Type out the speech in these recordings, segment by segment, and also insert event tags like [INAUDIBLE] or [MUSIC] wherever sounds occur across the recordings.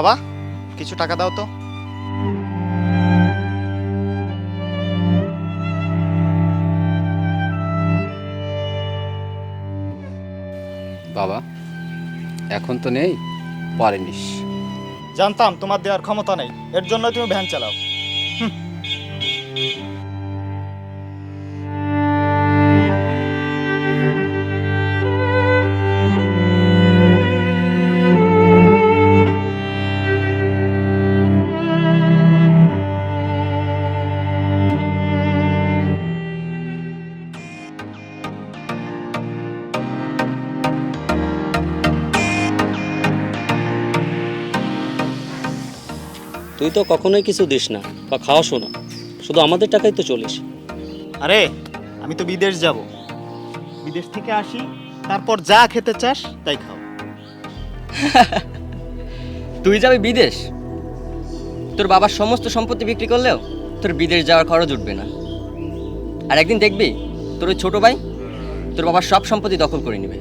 বাবা কিছু টাকা দাও তো। বাবা এখন তো নেই পারিনিস। জানতাম তোমার দেওয়ার ক্ষমতা নেই এর জন্য তুমি ভ্যান চালাও। তুই তো কখনোই কিছু দিস না বা খাওয়াসও না। শুধু আমাদের টাকাই তো চলিস। আরে আমি তো বিদেশ যাব। বিদেশ থেকে আসি তারপর যা খেতে চাস তাই খাও। [LAUGHS] তুই যাবি বিদেশ? তোর বাবার সমস্ত সম্পত্তি বিক্রি করলেও তোর বিদেশ যাওয়ার খরচ উঠবে না। আর একদিন দেখবি তোর ওই ছোট ভাই তোর বাবার সব সম্পত্তি দখল করে নেবে।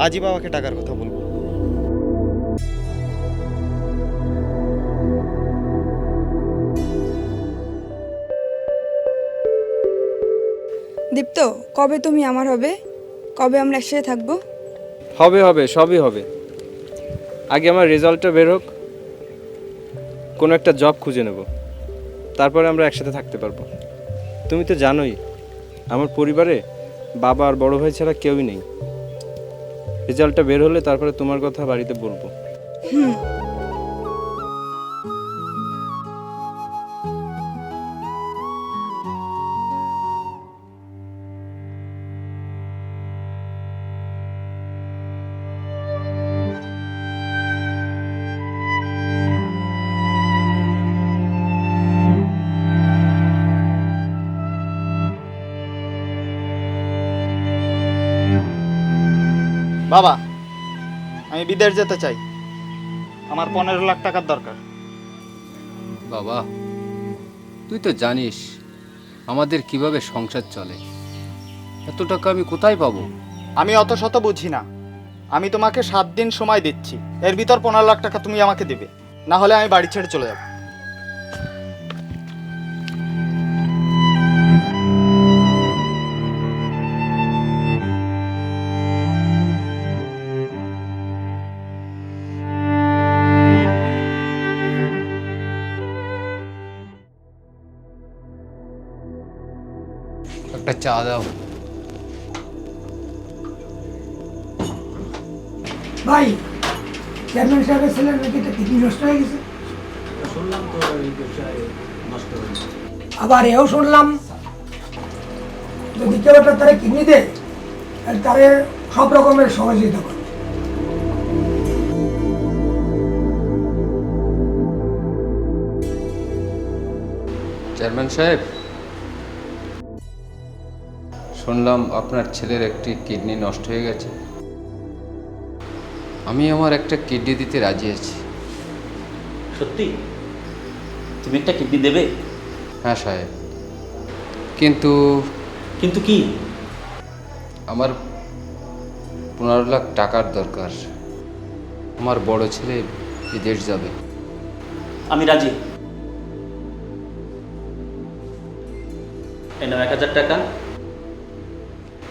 আজই বাবাকে টাকার কথা বলব। দীপ্ত কবে তুমি আমার হবে? কবে আমরা একসাথে থাকব? হবে হবে সবই হবে। আগে আমার রেজাল্টটা বের হোক কোনো একটা জব খুঁজে নেব। তারপরে আমরা একসাথে থাকতে পারব। তুমি তো জানোই আমার পরিবারে বাবা আর বড় ভাই ছাড়া কেউই নেই। রেজাল্টটা বের হলে তারপরে তোমার কথা বাড়িতে বলব। বাবা আমি বিদেশ যেতে চাই। আমার পনেরো লাখ টাকার দরকার। বাবা তুই তো জানিস আমাদের কীভাবে সংসার চলে। এত টাকা আমি কোথায় পাবো? আমি অত শত বুঝি না। আমি তোমাকে সাত দিন সময় দিচ্ছি। এর ভিতর পনেরো লাখ টাকা তুমি আমাকে দেবে। না হলে আমি বাড়ি ছেড়ে চলে যাব। একটা চা দাও। ভাই চেয়ারম্যান সাহেবের ছেলের নাকি একটা কিডনি নষ্ট হয়ে গেছে। আবার এও শুনলাম যদি কেউ একটা তারা কিডনি দেয় তাহলে তারে সব রকমের সহযোগিতা করবে। চেয়ারম্যান সাহেব শুনলাম আপনার ছেলের একটি কিডনি নষ্ট হয়ে গেছে। আমি আমার একটা কিডনি দিতে রাজি আছি। সত্যি? তুমি একটা কিডনি দেবে? হ্যাঁ সাহেব। কিন্তু কিন্তু কি? আমার পনেরো লাখ টাকার দরকার। আমার বড় ছেলে বিদেশ যাবে। আমি রাজি। এই নাও এক হাজার টাকা।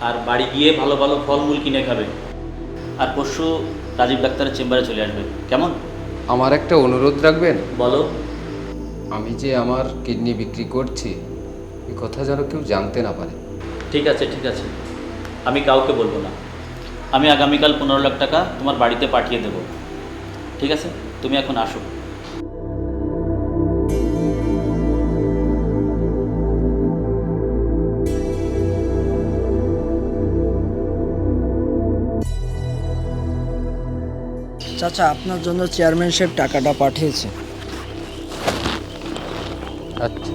আর বাড়ি গিয়ে ভালো ভালো ফলমূল কিনে খাবে। আর পরশু রাজীব ডাক্তারের চেম্বারে চলে আসবে। কেমন? আমার একটা অনুরোধ রাখবেন? বলো। আমি যে আমার কিডনি বিক্রি করছি এই কথা যেন কেউ জানতে না পারে। ঠিক আছে ঠিক আছে। আমি কাউকে বলব না। আমি আগামীকাল পনেরো লাখ টাকা তোমার বাড়িতে পাঠিয়ে দেবো। ঠিক আছে? তুমি এখন আসো। চাচা আপনার জন্য চেয়ারম্যান সাহেব টাকাটা পাঠিয়েছে। আচ্ছা।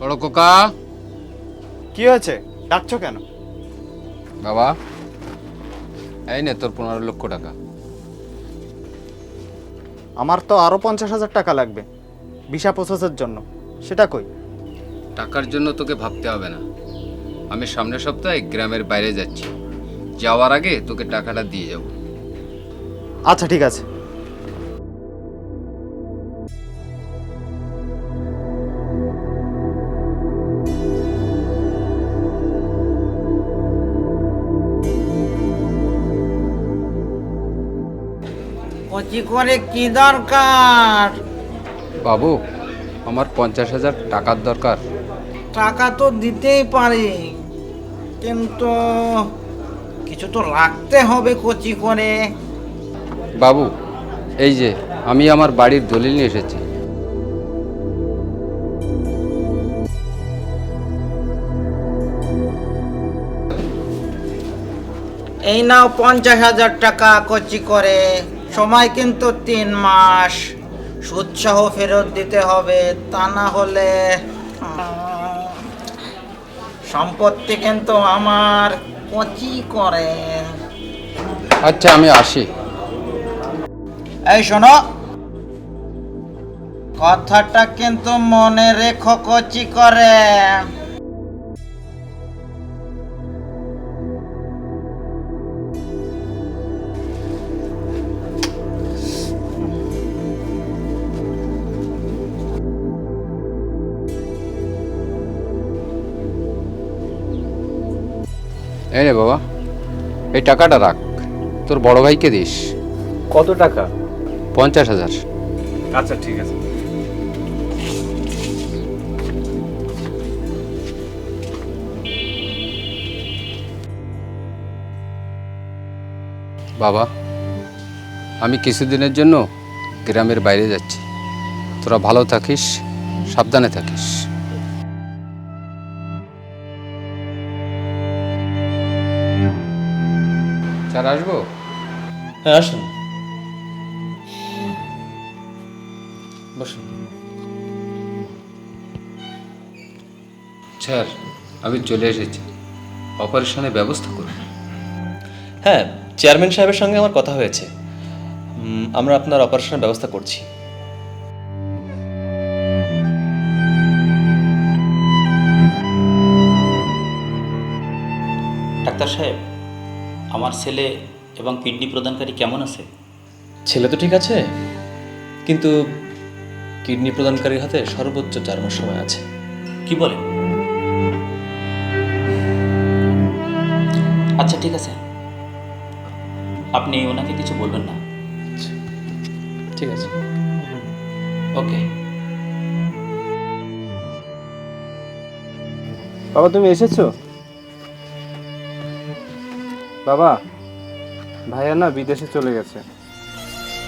বড় কোকা কি হয়েছে? ডাকছো কেন? বাবা এই নে তোর পনেরো লক্ষ টাকা। আমার তো আরও পঞ্চাশ হাজার টাকা লাগবে। ভিসা প্রসেসের জন্য। সেটা কই? টাকার জন্য তোকে ভাবতে হবে না। আমি সামনের সপ্তাহে গ্রামের বাইরে যাচ্ছি। যাওয়ার আগে তোকে টাকাটা দিয়ে যাব। আচ্ছা ঠিক আছে। কচি করে কি দরকার? বাবু আমার পঞ্চাশ হাজার টাকার দরকার। টাকা তো দিতেই পারি কিন্তু কিছু তো রাখতে হবে কচি করে। বাবু এই যে আমি আমার বাড়ির দলিল নিয়ে এসেছি। এই নাও পঞ্চাশ হাজার টাকা কচি করে সময় কিন্তু তিন মাস। সুৎসাহ ফেরত দিতে হবে তা না হলে সম্পত্তি কিন্তু আমার কচি করে। আচ্ছা আমি আসি। এই শোনো কথাটা কিন্তু মনে রেখো কচি করে। এই রে বাবা এই টাকাটা রাখ। তোর বড় ভাইকে দিস। কত টাকা? পঞ্চাশ হাজার। আচ্ছা ঠিক আছে। বাবা আমি কিছুদিনের জন্য গ্রামের বাইরে যাচ্ছি। তোরা ভালো থাকিস সাবধানে থাকিস। স্যার আসব? হ্যাঁ আসুন। বসুন। স্যার আমি চলে এসেছি। অপারেশনের ব্যবস্থা করুন। হ্যাঁ চেয়ারম্যান সাহেবের সঙ্গে আমার কথা হয়েছে। আমরা আপনার অপারেশনের ব্যবস্থা করছি। ডাক্তার সাহেব আমার ছেলে এবং কিডনি প্রদানকারী কেমন আছে? ছেলে তো ঠিক আছে কিন্তু কিডনি প্রদানকারীর হাতে সর্বোচ্চ চার মাস সময় আছে। কি বলে? আচ্ছা ঠিক আছে। আপনি ওনাকে কিছু বলবেন না? ঠিক আছে। ওকে। বাবা তুমি এসেছ? বাবা ভাইয়া না বিদেশে চলে গেছে।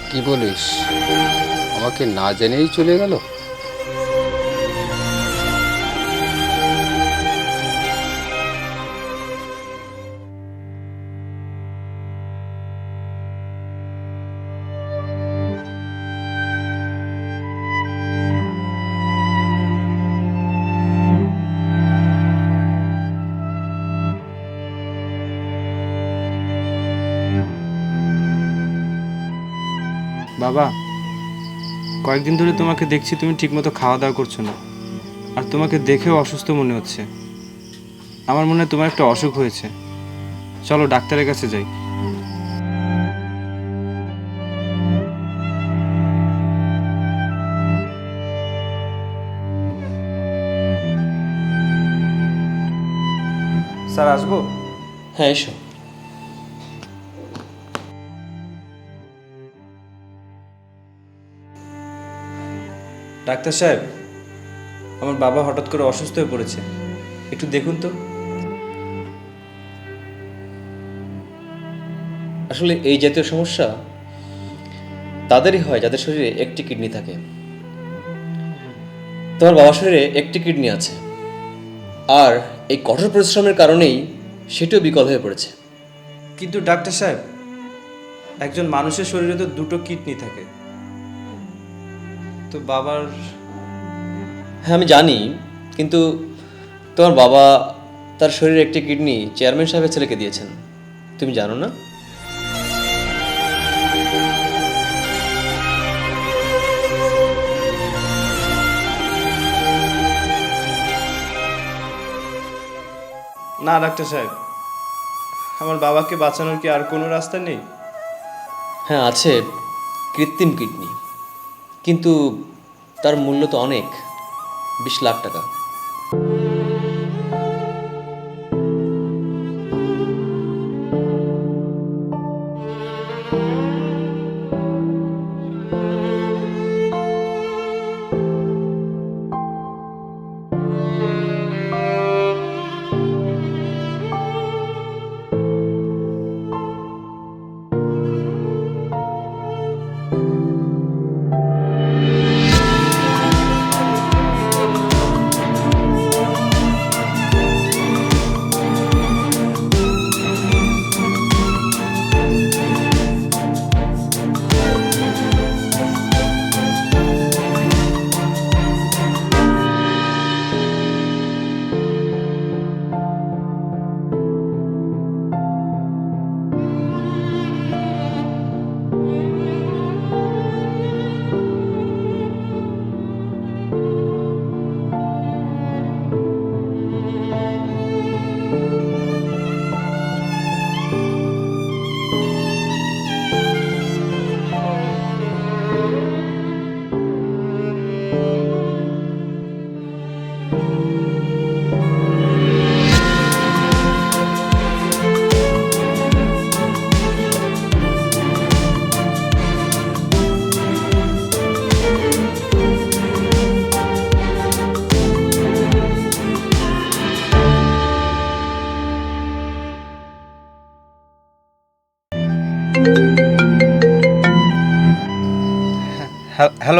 কি বলিস? আমাকে না জেনেই চলে গেল? বাবা কয়েকদিন ধরে তোমাকে দেখছি তুমি ঠিকমতো খাওয়া দাওয়া করছ না। আর তোমাকে দেখেও অসুস্থ মনে হচ্ছে। আমার মনে হয় তোমার একটা অসুখ হয়েছে। চলো ডাক্তারের কাছে যাই। স্যার আসব? হ্যাঁ এসো। ডাক্তার সাহেব আমার বাবা হঠাৎ করে অসুস্থ হয়ে পড়েছে। একটু দেখুন তো। আসলে এই জাতীয় সমস্যা তাদেরই হয় যাদের শরীরে একটি কিডনি থাকে। তোমার বাবার শরীরে একটি কিডনি আছে। আর এই কঠোর পরিশ্রমের কারণেই সেটিও বিকল হয়ে পড়েছে। কিন্তু ডাক্তার সাহেব একজন মানুষের শরীরে তো দুটো কিডনি থাকে। তো বাবার হ্যাঁ আমি জানি কিন্তু তোমার বাবা তার শরীরে একটি কিডনি চেয়ারম্যান সাহেবের ছেলেকে দিয়েছেন। তুমি জানো না? না ডাক্তার সাহেব। আমার বাবাকে বাঁচানোর কি আর কোনো রাস্তা নেই? হ্যাঁ আছে কৃত্রিম কিডনি। কিন্তু তার মূল্য তো অনেক বিশ লাখ টাকা।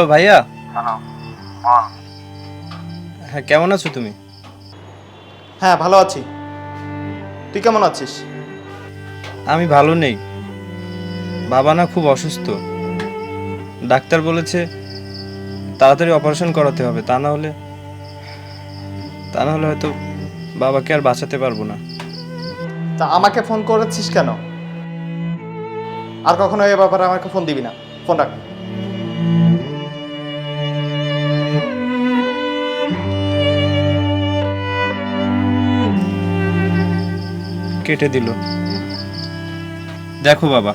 হ্যালো ভাইয়া। হ্যাঁ কেমন আছো তুমি? হ্যাঁ ভালো আছি। তুই কেমন আছিস? আমি ভালো নেই। বাবা না খুব অসুস্থ। ডাক্তার বলেছে তাড়াতাড়ি অপারেশন করাতে হবে তা না হলে তা না হলে হয়তো বাবাকে আর বাঁচাতে পারব না। তা আমাকে ফোন করেছিস কেন? আর কখনো এ ব্যাপারে আমাকে ফোন দিবি না। ফোন রাখ। কেটে দিল। দেখো বাবা,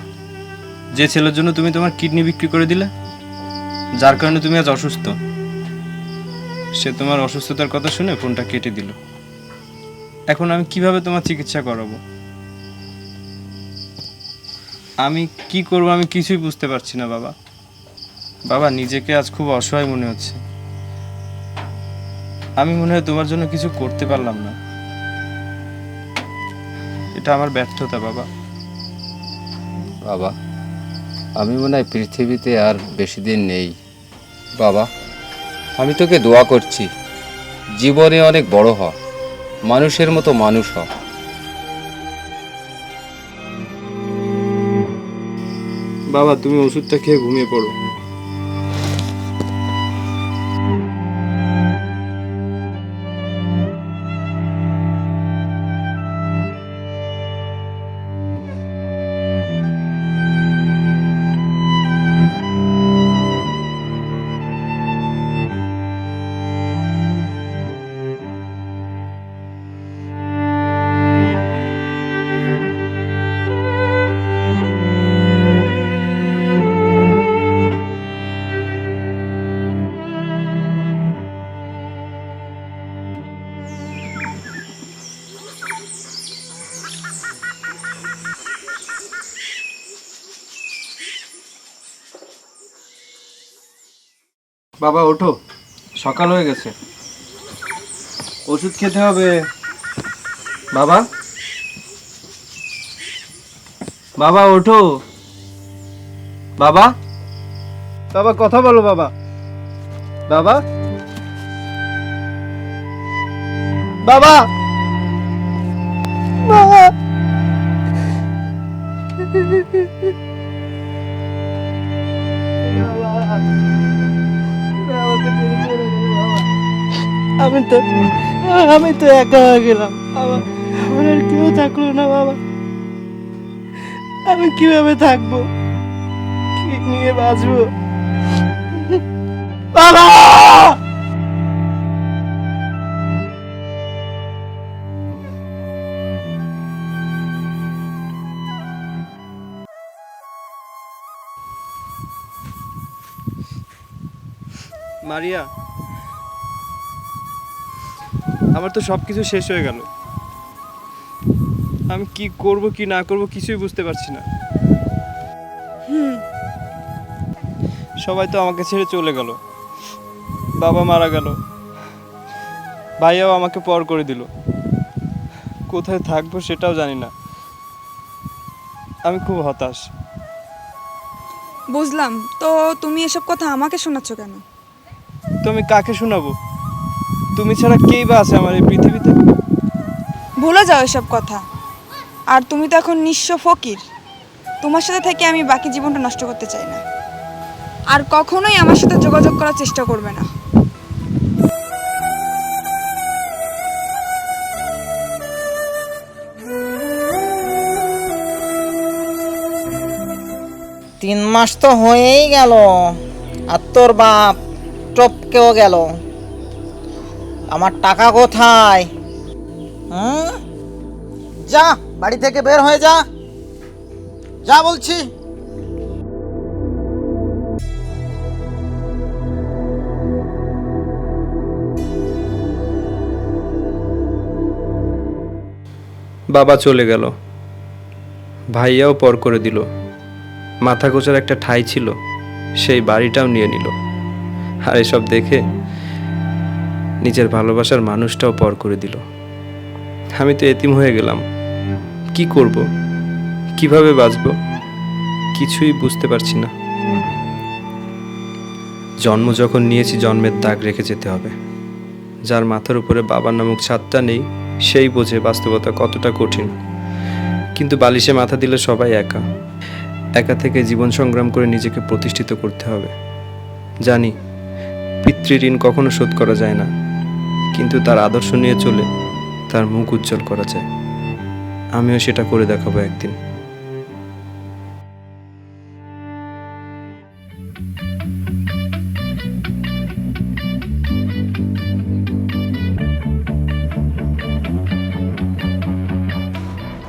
যে ছেলের জন্য তুমি তোমার কিডনি বিক্রি করে দিলে, যার কারণে তুমি আজ অসুস্থ। সে তোমার অসুস্থতার কথা শুনে ফোনটা কেটে দিল। এখন আমি কীভাবে তোমার চিকিৎসা করাবো? আমি কি করব আমি কিছুই বুঝতে পারছি না বাবা। বাবা, নিজেকে আজ খুব অসহায় মনে হচ্ছে। আমি মনে হয় তোমার জন্য কিছু করতে পারলাম না। এটা আমার ব্যর্থতা বাবা। বাবা আমি মনে হয় পৃথিবীতে আর বেশি দিন নেই। বাবা আমি তোকে দোয়া করছি জীবনে অনেক বড় হ মানুষের মতো মানুষ হ। বাবা তুমি ওষুধটা খেয়ে ঘুমিয়ে পড়ো। বাবা, ওঠো। সকাল হয়ে গেছে। ওষুধ খেতে হবে। বাবা? বাবা, ওঠো। বাবা? বাবা, কথা বলো বাবা। বাবা? বাবা? আমি তো আমি তো একা হয়ে গেলাম। আমার আর কেউ থাকল না, বাবা। আমি কীভাবে থাকব? কি নিয়ে বাঁচবো? বাবা! মারিয়া আমার তো সব কিছু শেষ হয়ে গেল। আমি কি করব কি না করব কিছুই বুঝতে পারছি না। সবাই তো আমাকে ছেড়ে চলে গেল। বাবা মারা গেল। ভাইয়াও আমাকে পর করে দিল। কোথায় থাকব সেটাও জানি না। আমি খুব হতাশ। বুঝলাম। তো তুমি এসব কথা আমাকে শোনাচ্ছ কেন? তুমি কাকে শোনাবো? তুমি ছাড়া কেই বা আছে আমার এই পৃথিবীতে? ভুলে যাও এসব কথা। আর তুমি তো এখন নিঃস্ব ফকির। তোমার সাথে থেকে আমি বাকি জীবনটা নষ্ট করতে চাই না। আর কখনোই আমার সাথে যোগাযোগ করার চেষ্টা করবে না। তিন মাস তো হয়েই গেল। আর তোর বাপ টপকেও গেল। আমার টাকা কোথায়? যা, বাড়ি থেকে বের হয়ে যা। যা বলছি। বাবা চলে গেল। ভাইয়াও পর করে দিল। মাথা গোচার একটা ঠাই ছিল, সেই বাড়িটাও নিয়ে নিল। আর এসব দেখে নিজের ভালোবাসার মানুষটাও পর করে দিল। আমি তো এতিম হয়ে গেলাম। কি করব? কীভাবে বাঁচব? কিছুই বুঝতে পারছি না। জন্ম যখন নিয়েছি, জন্মের দাগ রেখে যেতে হবে। যার মাথার উপরে বাবার নামক ছাদটা নেই, সেই বোঝে বাস্তবতা কতটা কঠিন। কিন্তু বালিশে মাথা দিলে সবাই একা। একা থেকে জীবন সংগ্রাম করে নিজেকে প্রতিষ্ঠিত করতে হবে। জানি পিতৃঋণ কখনো শোধ করা যায় না। কিন্তু তার আদর্শ নিয়ে চলে তার মুখ উজ্জ্বল করা যায় আমিও সেটা করে দেখাবো একদিন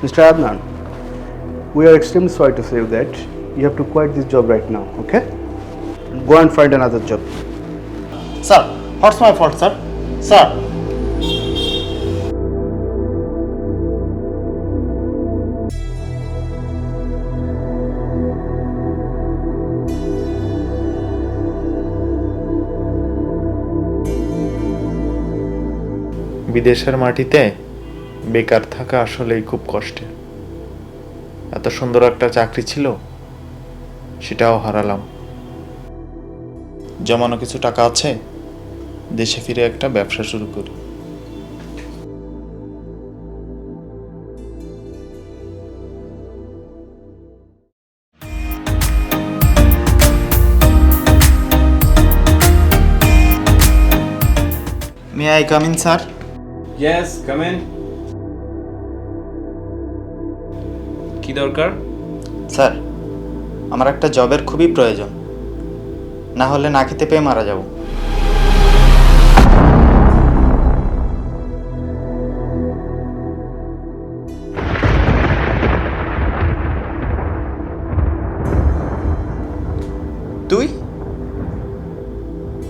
Mr. Adnan, we are extremely sorry to say that you have to quit this job right now, okay? Go and find another job. Sir what's my fault sir sir. বিদেশের মাটিতে বেকার থাকা আসলেই খুব কষ্টের এত সুন্দর একটা চাকরি ছিল, সেটাও হারালাম। জমানো কিছু টাকা আছে? দেশে ফিরে একটা ব্যবসা শুরু করি। May I come in sir yes come in কি দরকার? স্যার আমার একটা জবের খুবই প্রয়োজন। না হলে না খেতে পেয়ে মারা যাব।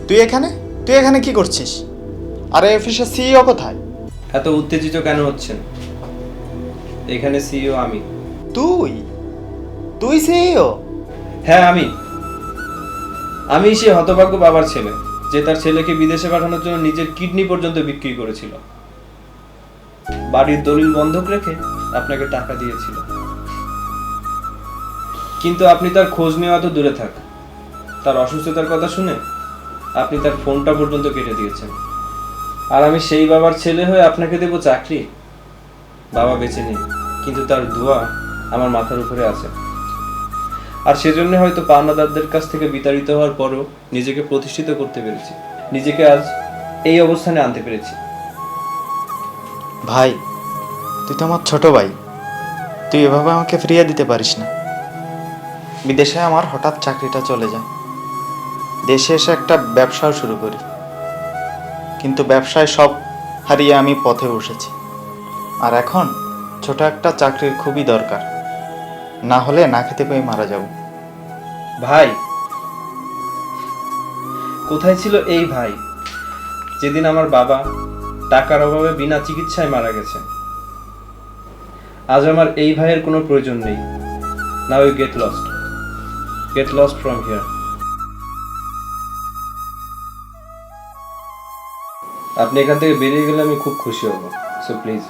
তুই এখানে? তুই এখানে কি করছিস? আরে অফিসের সিইও কোথায়? এত উত্তেজিত কেন হচ্ছেন? এখানে সিইও আমি। তুই? তুই সিইও হ্যাঁ আমি। আমি সে হতভাগ্য বাবার ছেলে যে তার ছেলেকে বিদেশে পাঠানোর জন্য নিজের কিডনি পর্যন্ত বিক্রি করেছিল। বাড়ির দলিল বন্ধক রেখে আপনাকে টাকা দিয়েছিল। কিন্তু আপনি তার খোঁজ নেওয়া তো দূরে থাক। তার অসুস্থতার কথা শুনে আপনি তার ফোনটা পর্যন্ত কেটে দিয়েছেন। আর আমি সেই বাবার ছেলে হয়ে আপনাকে দেবো চাকরি? বাবা বেঁচে নেই, কিন্তু তার দোয়া আমার মাথার উপরে আছে। আর সেজন্য হয়তো পাওনাদারদের কাছ থেকে বিতাড়িত হওয়ার পরও নিজেকে প্রতিষ্ঠিত করতে পেরেছি। নিজেকে আজ এই অবস্থানে আনতে পেরেছি। ভাই, তুই তো আমার ছোট ভাই। তুই এভাবে আমাকে ফিরিয়ে দিতে পারিস না। বিদেশে আমার হঠাৎ চাকরিটা চলে যায়। দেশে এসে একটা ব্যবসাও শুরু করি। কিন্তু ব্যবসায় সব হারিয়ে আমি পথে বসেছি। আর এখন ছোট একটা চাকরির খুবই দরকার। না হলে না খেতে পেয়ে মারা যাব। ভাই, কোথায় ছিল এই ভাই? যেদিন আমার বাবা টাকার অভাবে বিনা চিকিৎসায় মারা গেছে। আজ আমার এই ভাইয়ের কোনো প্রয়োজন নেই। Now you get lost get lost from here আপনি এখান থেকে বেরিয়ে গেলে আমি খুব খুশি হব সো প্লিজ